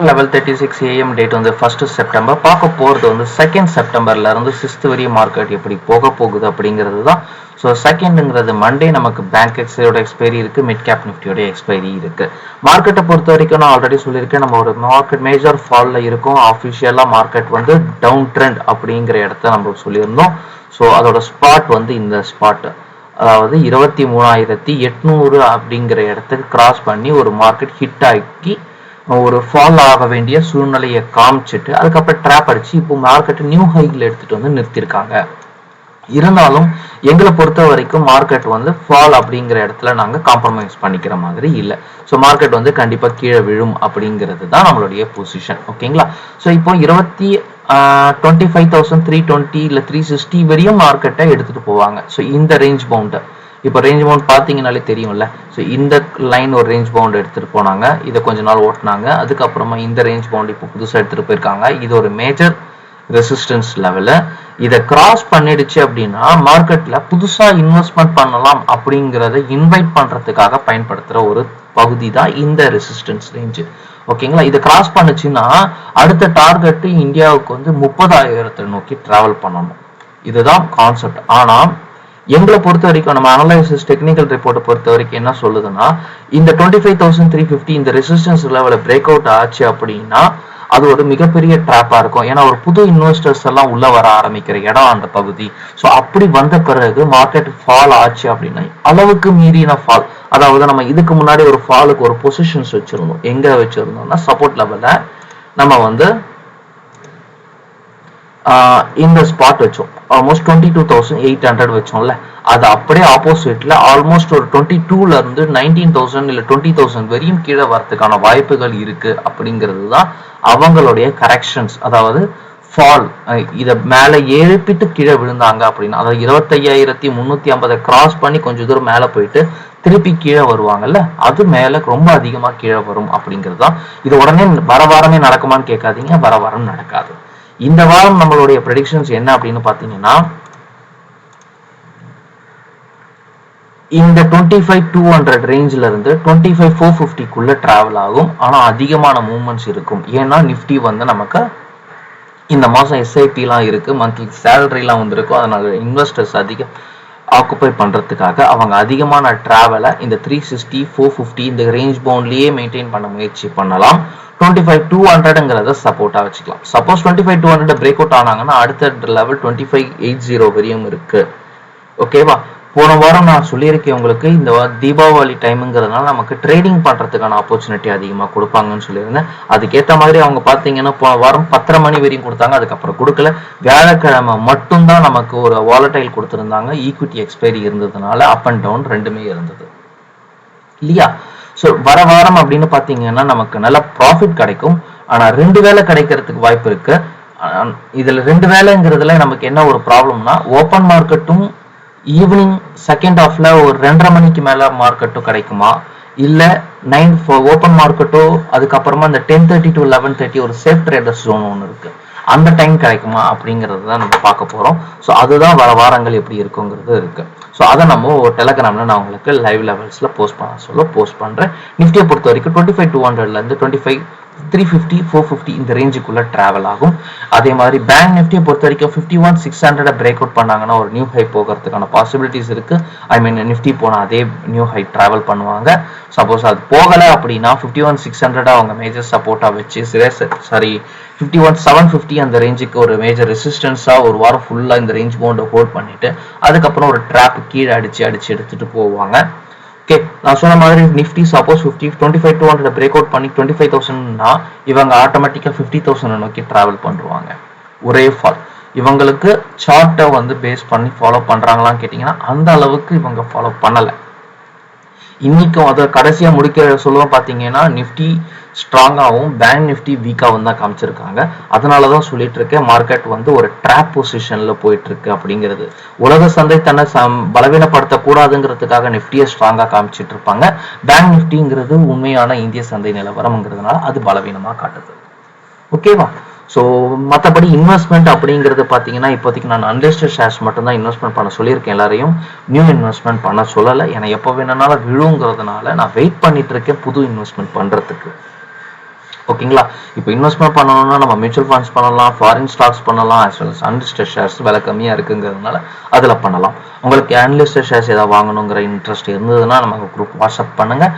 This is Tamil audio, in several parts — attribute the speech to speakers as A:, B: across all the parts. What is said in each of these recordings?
A: Level thirty six AM date வந்து ஃபர்ஸ்ட் செப்டம்பர் பார்க்க போகிறது வந்து செகண்ட் செப்டம்பர்ல இருந்து சிக்ஸ்த் வரையும் மார்க்கெட் எப்படி போக போகுது அப்படிங்கிறது தான். ஸோ செகண்டுங்கிறது மண்டே நமக்கு பேங்க் எக்ஸையோட எக்ஸ்பைரி இருக்குது மிட் கேப் நிஃப்டியோட எக்ஸ்பைரி இருக்குது மார்க்கெட்டை பொறுத்த வரைக்கும் நான் ஆல்ரெடி சொல்லியிருக்கேன் நம்ம ஒரு மார்க்கெட் மேஜர் ஃபாலில் இருக்கும். ஆஃபிஷியலாக மார்க்கெட் வந்து டவுன் ட்ரெண்ட் அப்படிங்கிற இடத்த நம்ம சொல்லியிருந்தோம். ஸோ அதோட ஸ்பாட் வந்து இந்த ஸ்பாட் அதாவது இருபத்தி மூணாயிரத்தி எட்நூறு அப்படிங்கிற இடத்துக்கு கிராஸ் பண்ணி ஒரு மார்க்கெட் ஹிட் ஆக்கி ஒரு ஃபால் ஆக வேண்டிய சூழ்நிலையை காமிச்சிட்டு அதுக்கப்புறம் ட்ராப் அடிச்சு இப்போ மார்க்கெட் நியூ ஹைக்கில் எடுத்துட்டு வந்து நிறுத்திருக்காங்க இருந்தாலும் எங்களை பொறுத்த வரைக்கும் மார்க்கெட் வந்து ஃபால் அப்படிங்கிற இடத்துல நாங்கள் காம்ப்ரமைஸ் பண்ணிக்கிற மாதிரி இல்லை. ஸோ மார்க்கெட் வந்து கண்டிப்பாக கீழே விழும் அப்படிங்கிறது தான் நம்மளுடைய பொசிஷன் ஓகேங்களா? ஸோ இப்போ இருபத்தி twenty five thousand three twenty இல்லை த்ரீ சிக்ஸ்டி வரையும் மார்க்கெட்டை எடுத்துகிட்டு போவாங்க. ஸோ இந்த ரேஞ்ச் பவுண்டை இப்போ ரேஞ்ச் பவுண்ட் பார்த்தீங்கனாலே தெரியும்ல. ஸோ இந்த லைன் ஒரு ரேஞ்ச் பவுண்ட் எடுத்துகிட்டு போனாங்க. இதை கொஞ்ச நாள் ஓட்டினாங்க. அதுக்கப்புறமா இந்த ரேஞ்ச் பவுண்ட் இப்போ புதுசாக எடுத்துகிட்டு போயிருக்காங்க. இது ஒரு மேஜர் ரெசிஸ்டன்ஸ் லெவலு இதை கிராஸ் பண்ணிடுச்சு அப்படின்னா மார்க்கெட்டில் புதுசாக இன்வெஸ்ட்மெண்ட் பண்ணலாம் அப்படிங்கிறத இன்வைட் பண்ணுறதுக்காக பயன்படுத்துகிற ஒரு பகுதி தான் இந்த ரெசிஸ்டன்ஸ் ரேஞ்சு ஓகேங்களா இதை கிராஸ் பண்ணுச்சுன்னா அடுத்த டார்கெட்டு இந்தியாவுக்கு வந்து முப்பதாயிரத்தை நோக்கி ட்ராவல் பண்ணணும். இதுதான் கான்செப்ட் ஆனால் எங்களை பொறுத்த வரைக்கும் நம்ம அனலைசிஸ் டெக்னிக்கல் ரிப்போர்ட்டை பொறுத்த வரைக்கும் என்ன சொல்லுதுன்னா இந்த twenty five thousand three fifty இந்த ரெசிஸ்டன்ஸ் லெவலில் பிரேக் அவுட் ஆச்சு அப்படின்னா அது ஒரு மிகப்பெரிய ட்ராப்பாக இருக்கும். ஏன்னா ஒரு புது இன்வெஸ்டர்ஸ் எல்லாம் உள்ள வர ஆரம்பிக்கிற இடம் அந்த பகுதி. ஸோ அப்படி வந்த பிறகு மார்க்கெட் ஃபால் ஆச்சு அப்படின்னா அளவுக்கு மீறின ஃபால் அதாவது நம்ம இதுக்கு முன்னாடி ஒரு ஃபாலுக்கு ஒரு பொசிஷன்ஸ் வச்சிருந்தோம். எங்க வச்சிருந்தோம்னா சப்போர்ட் லெவலில் நம்ம வந்து இந்த ஸ்பாட் வச்சோம். Almost twenty two thousand eight hundred வச்சோம்ல. அது அப்படியே ஆப்போசிட்ல ஆல்மோஸ்ட் ஒரு டுவெண்ட்டி டூல இருந்து நைன்டீன் தௌசண்ட் இல்லை டுவெண்ட்டி தௌசண்ட் வரையும் கீழே வரதுக்கான வாய்ப்புகள் இருக்கு அப்படிங்கிறது தான் அவங்களுடைய கரெக்ஷன்ஸ் அதாவது ஃபால் இதை மேலே எழுப்பிட்டு கீழே விழுந்தாங்க அப்படின்னா அதாவது இருபத்தையாயிரத்தி முந்நூற்றி ஐம்பதை கிராஸ் பண்ணி கொஞ்சம் தூரம் மேலே போயிட்டு திருப்பி கீழே வருவாங்கல்ல அது மேலே ரொம்ப அதிகமாக கீழே வரும் அப்படிங்கிறது தான். இது உடனே வர வாரமே நடக்குமான்னு கேட்காதீங்க வர வாரம் நடக்காது. இந்த வாரம் நம்மளுடைய ப்ரெடிக்ஷன்ஸ் என்ன அப்படின்னு பார்த்தீங்கன்னா இந்த டுவெண்ட்டி ஃபைவ் டூ ஹண்ட்ரட் ரேஞ்சில் இருந்து டுவெண்ட்டி ஃபைவ் ஃபோர் ஃபிஃப்டிக்குள்ளே ட்ராவல் ஆகும். ஆனால் அதிகமான மூவ்மெண்ட்ஸ் இருக்கும். ஏன்னா நிஃப்டி வந்து நமக்கு இந்த மாதம் எஸ்ஐபிலாம் இருக்குது மந்த்லி சேலரிலாம் வந்திருக்கும். அதனால இன்வெஸ்டர்ஸ் அதிகம் ஆக்குப்பை பண்ணுறதுக்காக அவங்க அதிகமான ட்ராவலை இந்த த்ரீ சிக்ஸ்டி ஃபோர் ஃபிஃப்டி இந்த ரேஞ்ச் பவுண்ட்லேயே மெயின்டைன் பண்ண முயற்சி பண்ணலாம். டுவெண்ட்டி ஃபைவ் டூ ஹண்ட்ரட்ங்கிறத சப்போர்ட்டாக வச்சுக்கலாம். Suppose twenty five two hundred break out ஆனாங்கன்னா அடுத்த level twenty five eight zero வரையும் இருக்குது ஓகேவா போன வாரம் நான் சொல்லியிருக்கேன் உங்களுக்கு இந்த தீபாவளி டைமுங்கிறதுனால நமக்கு ட்ரேடிங் பண்ணுறதுக்கான ஆப்பர்ச்சுனிட்டி அதிகமாக கொடுப்பாங்கன்னு சொல்லியிருந்தேன். அதுக்கேற்ற மாதிரி அவங்க பார்த்தீங்கன்னா போன வாரம் பத்தரை மணி வரையும் கொடுத்தாங்க அதுக்கப்புறம் கொடுக்கல. வியாழக்கிழமை மட்டும்தான் நமக்கு ஒரு வாலட்டைல் கொடுத்துருந்தாங்க. ஈக்விட்டி எக்ஸ்பைரி இருந்ததுனால அப் அண்ட் டவுன் ரெண்டுமே இருந்தது. இல்லையா? ஸோ வர வாரம் அப்படின்னு பார்த்தீங்கன்னா நமக்கு நல்ல ப்ராஃபிட் கிடைக்கும். ஆனால் ரெண்டு வேலை கிடைக்கிறதுக்கு வாய்ப்பு இருக்கு. இதில் ரெண்டு வேலைங்கிறதுல நமக்கு என்ன ஒரு ப்ராப்ளம்னா ஓப்பன் மார்க்கெட்டும் ஈவினிங் செகண்ட் ஹாஃப்ல ஒரு ரெண்டரை மணிக்கு மேல மார்க்கெட்டும் கிடைக்குமா? இல்ல நைன் ஓப்பன் மார்க்கெட்டோ அதுக்கப்புறமா இந்த ten thirty to eleven thirty ஒரு சேஃப் ட்ரேடர்ஸ் ஜோன் ஒன்று இருக்கு. அந்த டைம் கிடைக்குமா? அப்படிங்கிறது தான் நம்ம பார்க்க போறோம். ஸோ அதுதான் வர வாரங்கள் எப்படி இருக்குங்கிறது இருக்கு. ஸோ அதை நம்ம ஒரு டெலகிராம்ல நான் உங்களுக்கு லைவ் லெவல்ஸ்ல போஸ்ட் பண்ண சொல்ல போஸ்ட் பண்றேன். நிஃப்டியை பொறுத்த வரைக்கும் டுவெண்ட்டி ஃபைவ் டூ ஹண்ட்ரட்ல இருந்து twenty five three fifty four fifty இந்த ரேஞ்சுக்குள்ளே ட்ராவல் ஆகும். அதே மாதிரி பேங்க் நிஃப்டியை பொறுத்த வரைக்கும் fifty one six hundred break out பண்ணாங்கன்னா ஒரு நியூ ஹை போகிறதுக்கான பாசிபிலிட்டிஸ் இருக்கு. ஐ மீன் நிஃப்டி போனால் அதே நியூ ஹை ட்ராவல் பண்ணுவாங்க. சப்போஸ் அது போகலை அப்படின்னா ஃபிஃப்டி ஒன் சிக்ஸ் ஹண்ட்ரட் அவங்க மேஜர் சப்போர்ட்டாக வச்சு sorry fifty one seven fifty அந்த ரேஞ்சுக்கு ஒரு மேஜர் ரெசிஸ்டன்ஸாக ஒரு வாரம் ஃபுல்லாக இந்த ரேஞ்ச் பவுண்டை ஹோல்ட் பண்ணிட்டு அதுக்கப்புறம் ஒரு ட்ராப் கீழே அடிச்சு அடிச்சு எடுத்துட்டு போவாங்க. ஓகே நான் சொன்ன மாதிரி Nifty suppose fifty twenty five two hundred break out பண்ணி டுவெண்ட்டி ஃபைவ் தௌசண்ட்னா இவங்க ஆட்டோமேட்டிக்காக ஃபிஃப்டி தௌசண்ட் நோக்கி ட்ராவல் பண்ணுவாங்க ஒரே ஃபால் இவங்களுக்கு சார்ட்டை வந்து பேஸ் பண்ணி ஃபாலோ பண்ணுறாங்களான்னு கேட்டிங்கன்னா அந்த அளவுக்கு இவங்க ஃபாலோ பண்ணலை. இன்னைக்கும் அதை கடைசியாக முடிக்க சொல்லுவோம் பார்த்தீங்கன்னா நிஃப்டி ஸ்ட்ராங்காகவும் பேங்க் நிஃப்டி வீக்காகவும் தான் காமிச்சிருக்காங்க. அதனால தான் சொல்லிட்டு இருக்கேன் மார்க்கெட் வந்து ஒரு ட்ராப் பொசிஷனில் போயிட்டு இருக்கு அப்படிங்கிறது. உலக சந்தை தன்னை சம் பலவீனப்படுத்தக்கூடாதுங்கிறதுக்காக நிஃப்டியை ஸ்ட்ராங்காக காமிச்சிட்டு இருப்பாங்க. பேங்க் நிஃப்டிங்கிறது உண்மையான இந்திய சந்தை நிலவரம்ங்கிறதுனால அது பலவீனமாக காட்டுது. ஓகேவா ஸோ மற்றபடி இன்வெஸ்ட்மெண்ட் அப்படிங்கிறது பார்த்தீங்கன்னா இப்போதைக்கு நான் அன்லிஸ்டட் ஷேர்ஸ் மட்டும்தான் இன்வெஸ்ட்மெண்ட் பண்ண சொல்லியிருக்கேன் எல்லாரையும். நியூ இன்வெஸ்ட்மெண்ட் பண்ண சொல்லலை. ஏன்னா எப்போ வேணும்னாலும் விழுங்கிறதுனால நான் வெயிட் பண்ணிட்டு இருக்கேன் புது இன்வெஸ்ட்மெண்ட் பண்ணுறதுக்கு ஓகேங்களா இப்போ இன்வெஸ்ட்மெண்ட் பண்ணணும்னா நம்ம மியூச்சுவல் ஃபண்ட்ஸ் பண்ணலாம் ஃபாரின் ஸ்டாக்ஸ் பண்ணலாம் as well as unlisted shares விலை கம்மியாக இருக்குங்கிறதுனால அதில் பண்ணலாம். உங்களுக்கு அன்லிஸ்டட் ஷேர்ஸ் ஏதாவது வாங்கணுங்கிற இன்ட்ரெஸ்ட் இருந்ததுன்னா நம்ம குரூப் வாட்ஸ்அப் பண்ணுங்கள்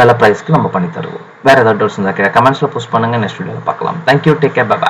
A: நல்ல ப்ரைஸ்க்கு நம்ம பண்ணி தருவோம். வேற ஏதாவது டவுட்ஸ் இருந்தால் கமெண்ட்ஸில் போஸ்ட் பண்ணுங்க. நெக்ஸ்ட் வீடியோவில் பார்க்கலாம். Thank you take care bye